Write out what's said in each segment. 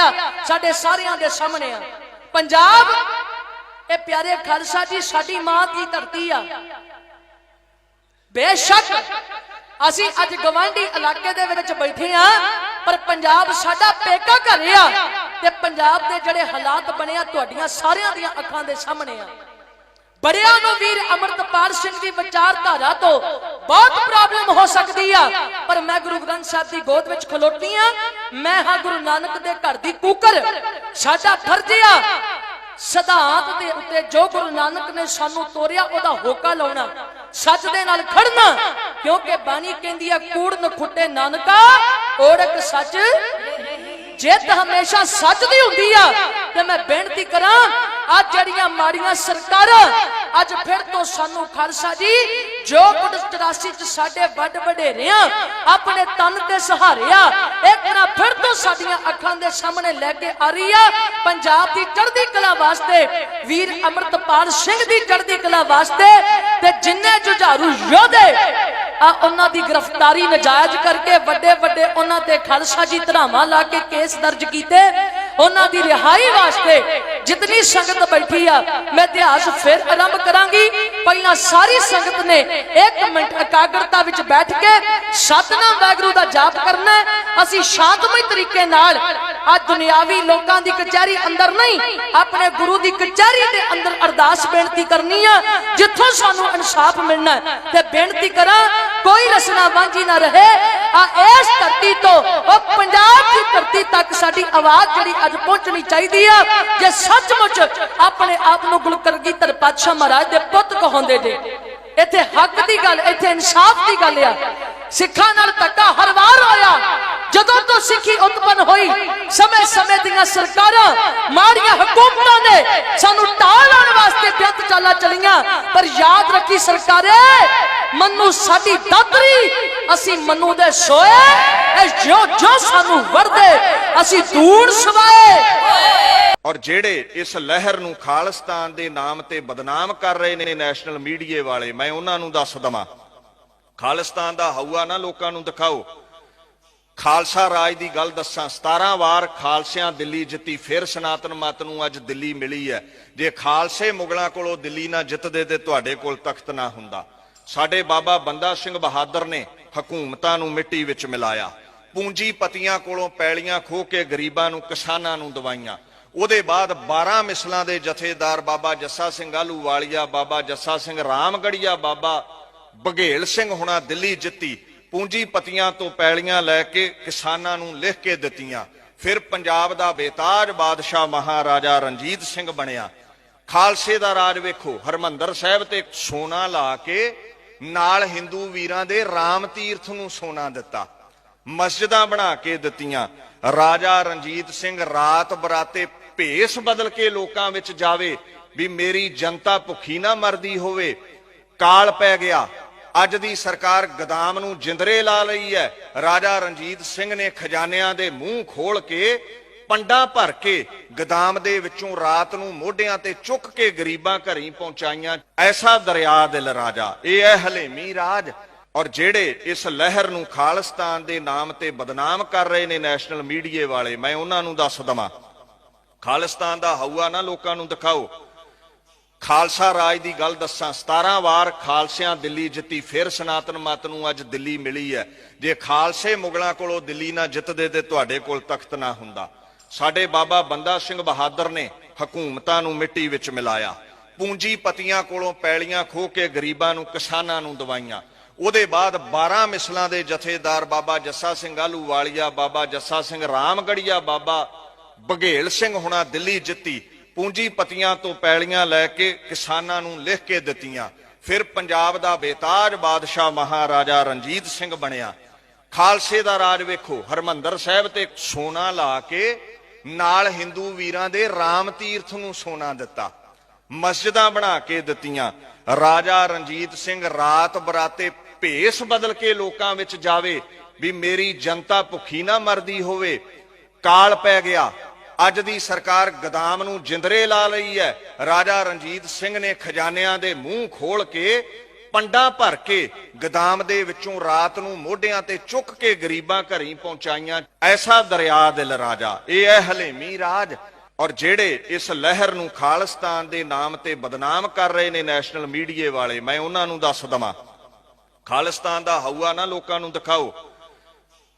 ਆ, ਸਾਡੇ ਸਾਰਿਆਂ ਦੇ ਸਾਹਮਣੇ ਆ। ਪੰਜਾਬ, ਇਹ ਪਿਆਰੇ ਖਾਲਸਾ ਜੀ, ਸਾਡੀ ਮਾਂ ਦੀ ਧਰਤੀ ਆ। ਬੇਸ਼ੱਕ, ਅਸੀਂ ਅੱਜ ਗਵਾਂਢੀ ਇਲਾਕੇ ਦੇ ਵਿੱਚ ਬੈਠੇ ਆ, ਪਰ ਪੰਜਾਬ ਸਾਡਾ ਪੇਕਾ ਘਰ ਆ ਤੇ ਪੰਜਾਬ ਦੇ ਜਿਹੜੇ ਹਾਲਾਤ ਬਣੇ ਆ, ਤੁਹਾਡੀਆਂ ਸਾਰਿਆਂ ਦੀਆਂ ਅੱਖਾਂ ਦੇ ਸਾਹਮਣੇ ਆ। ਬੜਿਆਂ ਨੂੰ ਵੀਰ ਅਮਰਤਪਾਲ ਸਿੰਘ ਦੀ ਵਿਚਾਰਧਾਰਾ ਤੋਂ ਬਹੁਤ ਪ੍ਰੋਬਲਮ ਹੋ ਸਕਦੀ ਆ, ਪਰ ਮੈਂ ਗੁਰੂ ਗ੍ਰੰਥ ਸਾਹਿਬ ਦੀ ਗੋਦ ਵਿੱਚ ਖਲੋਤੀ ਆ। ਮੈਂ ਹਾਂ ਗੁਰੂ ਨਾਨਕ ਦੇ ਘਰ ਦੀ ਕੂਕਰ। ਸਾਡਾ ਫਰਜ਼ ਆ, ਸਿਧਾਂਤ ਦੇ ਉੱਤੇ ਜੋ ਗੁਰੂ ਨਾਨਕ ਨੇ ਸਾਨੂੰ ਤੋਰਿਆ, ਉਹਦਾ ਹੋਕਾ ਲਾਉਣਾ, ਸੱਚ ਦੇ ਨਾਲ ਖੜਨਾ, ਕਿਉਂਕਿ ਬਾਣੀ ਕਹਿੰਦੀ ਆ, ਕੂੜ ਨਖੁੱਟੇ ਨਾਨਕਾ ਓੜਕ ਸੱਚ। ਜਿੱਤ ਹਮੇਸ਼ਾ ਸੱਚ ਦੀ ਹੁੰਦੀ ਆ, ਤੇ ਮੈਂ ਬੇਨਤੀ ਕਰਾਂ ਅੱਜ ਜਿਹੜੀਆਂ ਮਾੜੀਆਂ ਸਰਕਾਰਾਂ, ਅੱਜ ਫਿਰ ਤੋਂ ਸਾਨੂੰ ਖਾਲਸਾ ਜੀ, ਜੋ ਕੁਝ 84 ਚ ਸਾਡੇ ਵੱਡ ਵਡੇਰਿਆਂ ਆਪਣੇ ਤਨ ਤੇ ਸਹਾਰਿਆ ਇੱਕ ਨਾ ਫਿਰ ਤੋਂ ਸਾਡੀਆਂ ਅੱਖਾਂ ਦੇ ਸਾਹਮਣੇ ਲੈ ਕੇ ਆ ਰਹੀ ਆ, ਪੰਜਾਬ ਦੀ ਚੜ੍ਹਦੀ ਕਲਾ ਵਾਸਤੇ, ਵੀਰ ਅਮਰਤਪਾਲ ਸਿੰਘ ਦੀ ਚੜ੍ਹਦੀ ਕਲਾ ਵਾਸਤੇ, ਤੇ ਜਿੰਨੇ ਜੁਝਾਰੂ ਯੋਧੇ, ਆ ਉਹਨਾਂ ਦੀ ਗ੍ਰਿਫਤਾਰੀ ਨਜਾਇਜ਼ ਕਰਕੇ ਵੱਡੇ ਵੱਡੇ ਉਹਨਾਂ ਤੇ ਖਾਲਸਾ ਜੀ ਧਰਾਵਾਂ ਲਾ ਕੇ ਕੇਸ ਦਰਜ ਕੀਤੇ ਉਹਨਾਂ ਦੀ ਰਿਹਾਈ ਵਾਸਤੇ ਜਿਤਨੀ ਸੰਗਤ ਬੈਠੀ ਆ, ਮੈਂ ਇਤਿਹਾਸ ਫਿਰ ਆਰੰਭ ਕਰਾਂਗੀ। ਪਹਿਲਾਂ ਸਾਰੀ ਸੰਗਤ ਨੇ 1 ਮਿੰਟ ਇਕਾਗਰਤਾ ਵਿੱਚ ਬੈਠ ਕੇ ਸਤਨਾਮ ਵਾਹਿਗੁਰੂ ਦਾ ਜਾਪ ਕਰਨਾ ਅਸੀਂ ਸ਼ਾਂਤਮਈ ਤਰੀਕੇ ਨਾਲ ਆ ਦੁਨਿਆਵੀ ਲੋਕਾਂ ਦੀ ਕਚਹਿਰੀ ਅੰਦਰ ਨਹੀਂ, ਆਪਣੇ ਗੁਰੂ ਦੀ ਕਚਹਿਰੀ ਦੇ ਅੰਦਰ ਅਰਦਾਸ ਬੇਨਤੀ ਕਰਨੀ ਆ, ਜਿੱਥੋਂ ਸਾਨੂੰ ਇਨਸਾਫ ਮਿਲਣਾ ਤੇ ਬੇਨਤੀ ਕਰਾਂ, ਕੋਈ ਰਸਨਾ ਵਾਂਝੀ ਨਾ ਰਹੇ। ਆ ਇਸ ਧਰਤੀ ਤੋਂ ਉਹ ਧਰਤੀ ਤੱਕ ਸਾਡੀ ਆਵਾਜ਼ ਜਿਹੜੀ ਅੱਜ ਪਹੁੰਚਣੀ ਚਾਹੀਦੀ ਆ, ਜੇ ਸੱਚਮੁੱਚ ਆਪਣੇ ਆਪ ਨੂੰ ਗੁਰੂ ਪਾਤਸ਼ਾਹ ਮਹਾਰਾਜ ਦੇ ਪੁੱਤ ਕਹਾਉਂਦੇ ਜੇ। ਇੱਥੇ ਹੱਕ ਦੀ ਗੱਲ, ਇੱਥੇ ਇਨਸਾਫ ਦੀ ਗੱਲ ਆ। ਸਿੱਖਾਂ ਨਾਲ ਧੱਕਾ ਹਰ ਵਾਰ ਹੋਇਆ। ਜਦੋਂ ਤੋਂ ਸਿੱਖੀ ਉਤਪਨ ਹੋਈ ਸਮੇਂ ਸਮੇਂ ਦੀਆਂ ਸਰਕਾਰਾਂ ਮਾੜੀਆਂ ਹਕੂਮਤਾਂ ਨੇ ਸਾਨੂੰ ਢਾਹ ਲਾਉਣ ਵਾਸਤੇ ਬਿਆੰਤ ਚਾਲਾਂ ਚਲੀਆਂ। ਪਰ ਯਾਦ ਰੱਖੀ ਸਰਕਾਰੇ ਮੰਨੂ ਸਾਡੀ ਦਾਤਰੀ ਅਸੀਂ ਮੰਨੂ ਦੇ ਸੋਏ ਇਹ ਜੋ ਜੋ ਸਾਨੂੰ ਵਰਦੇ ਅਸੀਂ ਦੂਰ ਸਵਾਏ ਔਰ ਜਿਹੜੇ ਇਸ ਲਹਿਰ ਨੂੰ ਖਾਲਿਸਤਾਨ ਦੇ ਨਾਮ ਤੇ ਬਦਨਾਮ ਕਰ ਰਹੇ ਨੇ ਨੈਸ਼ਨਲ ਮੀਡੀਏ ਵਾਲੇ ਮੈਂ ਉਹਨਾਂ ਨੂੰ ਦੱਸ ਦਵਾਂ ਖਾਲਿਸਤਾਨ ਦਾ ਹਊਆ ਨਾ ਲੋਕਾਂ ਨੂੰ ਦਿਖਾਓ ਖਾਲਸਾ ਰਾਜ ਦੀ ਗੱਲ ਦੱਸਾਂ 17 ਵਾਰ ਖਾਲਸਿਆਂ ਦਿੱਲੀ ਜਿੱਤੀ ਫਿਰ ਸਨਾਤਨ ਮਤ ਨੂੰ ਅੱਜ ਦਿੱਲੀ ਮਿਲੀ ਹੈ ਜੇ ਖਾਲਸੇ ਮੁਗਲਾਂ ਕੋਲੋਂ ਦਿੱਲੀ ਨਾ ਜਿੱਤਦੇ ਤੇ ਤੁਹਾਡੇ ਕੋਲ ਤਖਤ ਨਾ ਹੁੰਦਾ ਸਾਡੇ ਬਾਬਾ ਬੰਦਾ ਸਿੰਘ ਬਹਾਦਰ ਨੇ ਹਕੂਮਤਾਂ ਨੂੰ ਮਿੱਟੀ ਵਿੱਚ ਮਿਲਾਇਆ। ਪੂੰਜੀਪਤੀਆਂ ਕੋਲੋਂ ਪੈਲੀਆਂ ਖੋਹ ਕੇ ਗਰੀਬਾਂ ਨੂੰ, ਕਿਸਾਨਾਂ ਨੂੰ ਦਵਾਈਆਂ। ਉਹਦੇ ਬਾਅਦ 12 ਮਿਸਲਾਂ ਦੇ ਜਥੇਦਾਰ ਬਾਬਾ ਜੱਸਾ ਸਿੰਘ ਆਲੂ ਵਾਲੀਆ ਬਾਬਾ ਜੱਸਾ ਸਿੰਘ ਰਾਮਗੜੀਆ, ਬਾਬਾ ਬਘੇਲ ਸਿੰਘ ਹੁਣਾ ਦਿੱਲੀ ਜਿੱਤੀ। ਪੂੰਜੀਪਤੀਆਂ ਤੋਂ ਪੈਲੀਆਂ ਲੈ ਕੇ ਕਿਸਾਨਾਂ ਨੂੰ ਲਿਖ ਕੇ ਦਿੱਤੀਆਂ। ਫਿਰ ਪੰਜਾਬ ਦਾ ਬੇਤਾਜ ਬਾਦਸ਼ਾਹ ਮਹਾਰਾਜਾ ਰਣਜੀਤ ਸਿੰਘ ਬਣਿਆ। ਖਾਲਸੇ ਦਾ ਰਾਜ ਵੇਖੋ, ਹਰਮੰਦਰ ਸਾਹਿਬ ਤੇ ਸੋਨਾ ਲਾ ਕੇ ਨਾਲ ਹਿੰਦੂ ਵੀਰਾਂ ਦੇ ਰਾਮ ਤੀਰਥ ਨੂੰ ਸੋਨਾ ਦਿੱਤਾ। ਮਸਜਿਦਾਂ ਬਣਾ ਕੇ ਦਿੱਤੀਆਂ। ਰਾਜਾ ਰਣਜੀਤ ਸਿੰਘ ਰਾਤ ਬਰਾਤੇ ਭੇਸ ਬਦਲ ਕੇ ਲੋਕਾਂ ਵਿੱਚ ਜਾਵੇ ਵੀ ਮੇਰੀ ਜਨਤਾ ਭੁੱਖੀ ਨਾ ਮਰਦੀ ਹੋਵੇ। ਕਾਲ ਪੈ ਗਿਆ। ਅੱਜ ਦੀ ਸਰਕਾਰ ਗਦਾਮ ਨੂੰ ਜਿੰਦਰੇ ਲਾ ਲਈ ਹੈ। ਰਾਜਾ ਰਣਜੀਤ ਸਿੰਘ ਨੇ ਖਜ਼ਾਨਿਆਂ ਦੇ ਮੂੰਹ ਖੋਲ ਕੇ ਪੰਡਾਂ ਭਰ ਕੇ ਗਦਾਮ ਦੇ ਵਿੱਚੋਂ ਰਾਤ ਨੂੰ ਮੋਢਿਆਂ ਤੇ ਚੁੱਕ ਕੇ ਗਰੀਬਾਂ ਘਰੀ ਪਹੁੰਚਾਈਆਂ। ਐਸਾ ਦਰਿਆ ਦਿਲ ਰਾਜਾ, ਇਹ ਹੈ ਹਲੇਮੀ ਰਾਜ। ਔਰ ਜਿਹੜੇ ਇਸ ਲਹਿਰ ਨੂੰ ਖਾਲਿਸਤਾਨ ਦੇ ਨਾਮ ਤੇ ਬਦਨਾਮ ਕਰ ਰਹੇ ਨੇ ਨੈਸ਼ਨਲ ਮੀਡੀਏ ਵਾਲੇ, ਮੈਂ ਉਹਨਾਂ ਨੂੰ ਦੱਸ ਦਵਾਂ। ਖਾਲਿਸਤਾਨ ਦਾ ਹਊਆ ਨਾ ਲੋਕਾਂ ਨੂੰ ਦਿਖਾਓ। ਖਾਲਸਾ ਰਾਜ ਦੀ ਗੱਲ ਦੱਸਾਂ 17 ਵਾਰ ਖਾਲਸਿਆਂ ਦਿੱਲੀ ਜਿੱਤੀ, ਫਿਰ ਸਨਾਤਨ ਮਤ ਨੂੰ ਅੱਜ ਦਿੱਲੀ ਮਿਲੀ ਹੈ ਜੇ ਖਾਲਸੇ ਮੁਗਲਾਂ ਕੋਲੋਂ ਦਿੱਲੀ ਨਾ ਜਿੱਤਦੇ ਤੇ ਤੁਹਾਡੇ ਕੋਲ ਤਖਤ ਨਾ ਹੁੰਦਾ। ਸਾਡੇ ਬਾਬਾ ਬੰਦਾ ਸਿੰਘ ਬਹਾਦਰ ਨੇ ਹਕੂਮਤਾਂ ਨੂੰ ਮਿੱਟੀ ਵਿੱਚ ਮਿਲਾਇਆ। ਪੂੰਜੀਪਤੀਆਂ ਕੋਲੋਂ ਪੈਲੀਆਂ ਖੋਹ ਕੇ ਗਰੀਬਾਂ ਨੂੰ, ਕਿਸਾਨਾਂ ਨੂੰ ਦਵਾਈਆਂ। ਉਹਦੇ ਬਾਅਦ 12 ਮਿਸਲਾਂ ਦੇ ਜਥੇਦਾਰ ਬਾਬਾ ਜੱਸਾ ਸਿੰਘ ਆਲੂ ਵਾਲੀਆ ਬਾਬਾ ਜੱਸਾ ਸਿੰਘ ਰਾਮਗੜੀਆ, ਬਾਬਾ ਬਘੇਲ ਸਿੰਘ ਹੁਣਾ ਦਿੱਲੀ ਜਿੱਤੀ। ਪੂੰਜੀਪਤੀਆਂ ਤੋਂ ਪੈਲੀਆਂ ਲੈ ਕੇ ਕਿਸਾਨਾਂ ਨੂੰ ਲਿਖ ਕੇ ਦਿੱਤੀਆਂ। ਫਿਰ ਪੰਜਾਬ ਦਾ ਬੇਤਾਜ ਬਾਦਸ਼ਾਹ ਮਹਾਰਾਜਾ ਰਣਜੀਤ ਸਿੰਘ ਬਣਿਆ। ਖਾਲਸੇ ਦਾ ਰਾਜ ਵੇਖੋ, ਹਰਮੰਦਰ ਸਾਹਿਬ ਤੇ ਸੋਨਾ ਲਾ ਕੇ ਨਾਲ ਹਿੰਦੂ ਵੀਰਾਂ ਦੇ ਰਾਮ ਤੀਰਥ ਨੂੰ ਸੋਨਾ ਦਿੱਤਾ। ਮਸਜਿਦਾਂ ਬਣਾ ਕੇ ਦਿੱਤੀਆਂ। ਰਾਜਾ ਰਣਜੀਤ ਸਿੰਘ ਰਾਤ ਬਰਾਤੇ ਭੇਸ ਬਦਲ ਕੇ ਲੋਕਾਂ ਵਿੱਚ ਜਾਵੇ, ਵੀ ਮੇਰੀ ਜਨਤਾ ਭੁੱਖੀ ਨਾ ਮਰਦੀ ਹੋਵੇ। ਕਾਲ ਪੈ ਗਿਆ। ਅੱਜ ਦੀ ਸਰਕਾਰ ਗਦਾਮ ਨੂੰ ਜਿੰਦਰੇ ਲਾ ਲਈ ਹੈ। ਰਾਜਾ ਰਣਜੀਤ ਸਿੰਘ ਨੇ ਖਜ਼ਾਨਿਆਂ ਦੇ ਮੂੰਹ ਖੋਲ ਕੇ ਪੰਡਾਂ ਭਰ ਕੇ ਗਦਾਮ ਦੇ ਵਿੱਚੋਂ ਰਾਤ ਨੂੰ ਮੋਢਿਆਂ ਤੇ ਚੁੱਕ ਕੇ ਗਰੀਬਾਂ ਘਰੀ ਪਹੁੰਚਾਈਆਂ। ਐਸਾ ਦਰਿਆ ਦਿਲ ਰਾਜਾ, ਇਹ ਹੈ ਹਲੇਮੀ ਰਾਜ। ਔਰ ਜਿਹੜੇ ਇਸ ਲਹਿਰ ਨੂੰ ਖਾਲਿਸਤਾਨ ਦੇ ਨਾਮ ਤੇ ਬਦਨਾਮ ਕਰ ਰਹੇ ਨੇ ਨੈਸ਼ਨਲ ਮੀਡੀਏ ਵਾਲੇ, ਮੈਂ ਉਹਨਾਂ ਨੂੰ ਦੱਸ ਦਵਾਂ। ਖਾਲਿਸਤਾਨ ਦਾ ਹਊਆ ਨਾ ਲੋਕਾਂ ਨੂੰ ਦਿਖਾਓ।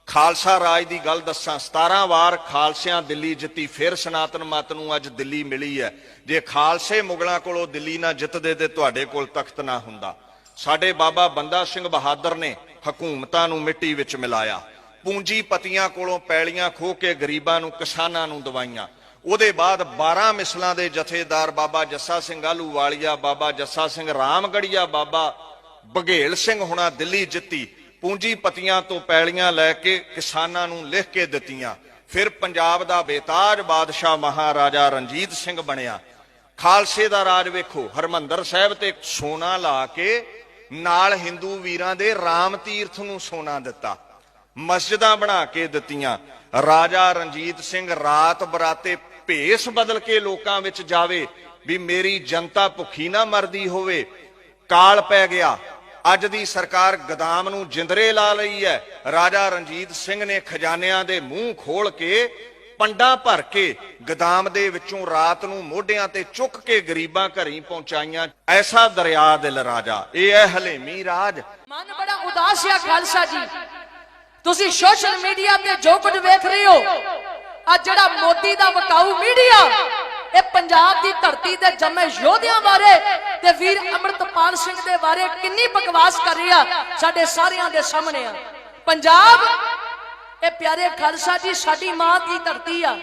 ਖਾਲਸਾ ਰਾਜ ਦੀ ਗੱਲ ਦੱਸਾਂ 17 ਵਾਰ ਖਾਲਸਿਆਂ ਦਿੱਲੀ ਜਿੱਤੀ, ਫਿਰ ਸਨਾਤਨ ਮਤ ਨੂੰ ਅੱਜ ਦਿੱਲੀ ਮਿਲੀ ਹੈ ਜੇ ਖਾਲਸੇ ਮੁਗਲਾਂ ਕੋਲੋਂ ਦਿੱਲੀ ਨਾ ਜਿੱਤਦੇ ਤੇ ਤੁਹਾਡੇ ਕੋਲ ਤਖਤ ਨਾ ਹੁੰਦਾ। ਸਾਡੇ ਬਾਬਾ ਬੰਦਾ ਸਿੰਘ ਬਹਾਦਰ ਨੇ ਹਕੂਮਤਾਂ ਨੂੰ ਮਿੱਟੀ ਵਿੱਚ ਮਿਲਾਇਆ। ਪੂੰਜੀਪਤੀਆਂ ਕੋਲੋਂ ਪੈਲੀਆਂ ਖੋਹ ਕੇ ਗਰੀਬਾਂ ਨੂੰ, ਕਿਸਾਨਾਂ ਨੂੰ ਦਵਾਈਆਂ। ਉਹਦੇ ਬਾਅਦ 12 ਮਿਸਲਾਂ ਦੇ ਜਥੇਦਾਰ ਬਾਬਾ ਜੱਸਾ ਸਿੰਘ ਆਲੂ ਵਾਲੀਆ ਬਾਬਾ ਜੱਸਾ ਸਿੰਘ ਰਾਮਗੜੀਆ, ਬਾਬਾ ਬਘੇਲ ਸਿੰਘ ਹੁਣਾ ਦਿੱਲੀ ਜਿੱਤੀ। ਪੂੰਜੀਪਤੀਆਂ ਤੋਂ ਪੈਲੀਆਂ ਲੈ ਕੇ ਕਿਸਾਨਾਂ ਨੂੰ ਲਿਖ ਕੇ ਦਿੱਤੀਆਂ। ਫਿਰ ਪੰਜਾਬ ਦਾ ਬੇਤਾਜ ਬਾਦਸ਼ਾਹ ਮਹਾਰਾਜਾ ਰਣਜੀਤ ਸਿੰਘ ਬਣਿਆ। ਖਾਲਸੇ ਦਾ ਰਾਜ ਵੇਖੋ, ਹਰਮੰਦਰ ਸਾਹਿਬ ਤੇ ਸੋਨਾ ਲਾ ਕੇ ਨਾਲ ਹਿੰਦੂ ਵੀਰਾਂ ਦੇ ਰਾਮ ਤੀਰਥ ਨੂੰ ਸੋਨਾ ਦਿੱਤਾ। ਮਸਜਿਦਾਂ ਬਣਾ ਕੇ ਦਿੱਤੀਆਂ। ਰਾਜਾ ਰਣਜੀਤ ਸਿੰਘ ਰਾਤ ਬਰਾਤੇ ਭੇਸ ਬਦਲ ਕੇ ਲੋਕਾਂ ਵਿੱਚ ਜਾਵੇ ਵੀ ਮੇਰੀ ਜਨਤਾ ਭੁੱਖੀ ਨਾ ਮਰਦੀ ਹੋਵੇ। ਕਾਲ ਪੈ ਗਿਆ। ਅੱਜ ਦੀ ਸਰਕਾਰ ਗਦਾਮ ਨੂੰ ਜਿੰਦਰੇ ਲਾ ਲਈ ਹੈ। ਰਾਜਾ ਰਣਜੀਤ ਸਿੰਘ ਨੇ ਖਜ਼ਾਨਿਆਂ ਦੇ ਮੂੰਹ ਖੋਲ ਕੇ ਪੰਡਾਂ ਭਰ ਕੇ ਗਦਾਮ ਦੇ ਵਿੱਚੋਂ ਰਾਤ ਨੂੰ ਮੋਢਿਆਂ ਤੇ ਚੁੱਕ ਕੇ ਗਰੀਬਾਂ ਘਰੀ ਪਹੁੰਚਾਈਆਂ। ਐਸਾ ਦਰਿਆ ਦਿਲ ਰਾਜਾ, ਇਹ ਹੈ ਹਲੇਮੀ ਰਾਜ। ਮਨ ਬੜਾ ਉਦਾਸ ਆ ਖਾਲਸਾ ਜੀ। ਤੁਸੀਂ ਸੋਸ਼ਲ ਮੀਡੀਆ ਤੇ ਜੋ ਕੁਝ ਵੇਖ ਰਹੇ ਹੋ, ਆ ਜਿਹੜਾ ਮੋਦੀ ਦਾ ਵਕਾਊ ਮੀਡੀਆ, ਇਹ ਪੰਜਾਬ ਦੀ ਧਰਤੀ ਤੇ ਜੰਮੇ ਯੋਧਿਆਂ ਬਾਰੇ ਤੇ ਵੀਰ ਅੰਮ੍ਰਿਤਪਾਲ ਸਿੰਘ ਦੇ ਬਾਰੇ ਕਿੰਨੀ ਬਕਵਾਸ ਕਰ ਰਿਹਾ ਸਾਡੇ ਸਾਰਿਆਂ ਦੇ ਸਾਹਮਣੇ ਆ। ਪੰਜਾਬ ਇਹ ਪਿਆਰੇ ਖਾਲਸਾ ਜੀ ਸਾਡੀ ਮਾਂ ਦੀ ਧਰਤੀ ਆ।